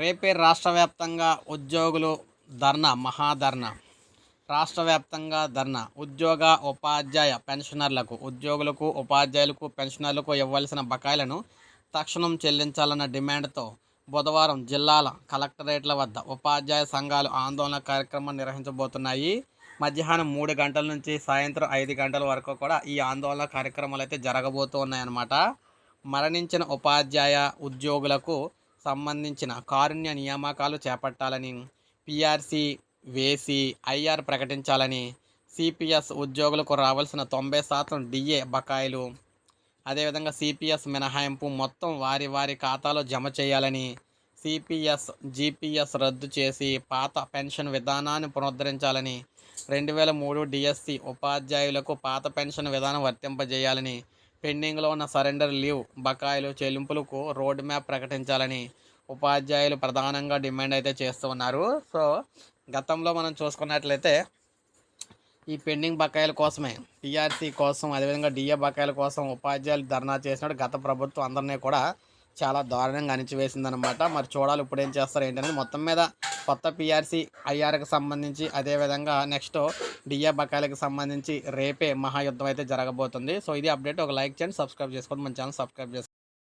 రేపే రాష్ట్ర వ్యాప్తంగా ఉద్యోగులు ధర్నా మహాధర్నా. రాష్ట్ర వ్యాప్తంగా ధర్నా. ఉద్యోగ ఉపాధ్యాయ పెన్షనర్లకు ఉద్యోగులకు ఉపాధ్యాయులకు పెన్షనర్లకు ఇవ్వాల్సిన బకాయిలను తక్షణం చెల్లించాలన్న డిమాండ్తో బుధవారం జిల్లాల కలెక్టరేట్ల వద్ద ఉపాధ్యాయ సంఘాలు ఆందోళన కార్యక్రమం నిర్వహించబోతున్నాయి. మధ్యాహ్నం మూడు గంటల నుంచి సాయంత్రం ఐదు గంటల వరకు కూడా ఈ ఆందోళన కార్యక్రమాలు అయితే జరగబోతూ ఉన్నాయన్నమాట మరణించిన ఉపాధ్యాయ ఉద్యోగులకు సంబంధించిన కారుణ్య నియామకాలు చేపట్టాలని పిఆర్సి వేసి ఐఆర్ ప్రకటించాలని సిపిఎస్ ఉద్యోగులకు రావాల్సిన తొంభై శాతం డిఏ బకాయిలు. అదేవిధంగా సిపిఎస్ మినహాయింపు మొత్తం వారి వారి ఖాతాలో జమ చేయాలని సిపిఎస్ జిపిఎస్ రద్దు చేసి పాత పెన్షన్ విధానాన్ని పునరుద్ధరించాలని రెండు వేల మూడు డిఎస్సి ఉపాధ్యాయులకు పాత పెన్షన్ విధానం వర్తింపజేయాలని పెండింగ్లో ఉన్న సరెండర్ లీవ్ బకాయిలు చెల్లింపులకు రోడ్ మ్యాప్ ప్రకటించాలని ఉపాధ్యాయులు ప్రధానంగా డిమాండ్ అయితే చేస్తూ ఉన్నారు. సో గతంలో మనం చూసుకున్నట్లయితే ఈ పెండింగ్ బకాయిల కోసమే టీఆర్సీ కోసం అదేవిధంగా డిఏ బకాయిల కోసం ఉపాధ్యాయులు ధర్నా చేసినట్టు గత ప్రభుత్వం అందరినీ కూడా చాలా దారుణంగా అణిచివేసిందనమాట మరి చూడాలి ఇప్పుడు ఏం చేస్తారు ఏంటనేది మొత్తం మీద కొత్త పిఆర్సీ ఐఆర్కి సంబంధించి అదేవిధంగా నెక్స్ట్ డిఏ బకాయిలకు సంబంధించి రేపే మహాయుద్ధం అయితే జరగబోతుంది. సో ఇది అప్డేట్. ఒక లైక్ చేయండి సబ్స్క్రైబ్ చేసుకోండి. మన ఛానల్ సబ్స్క్రైబ్ చేసుకోండి.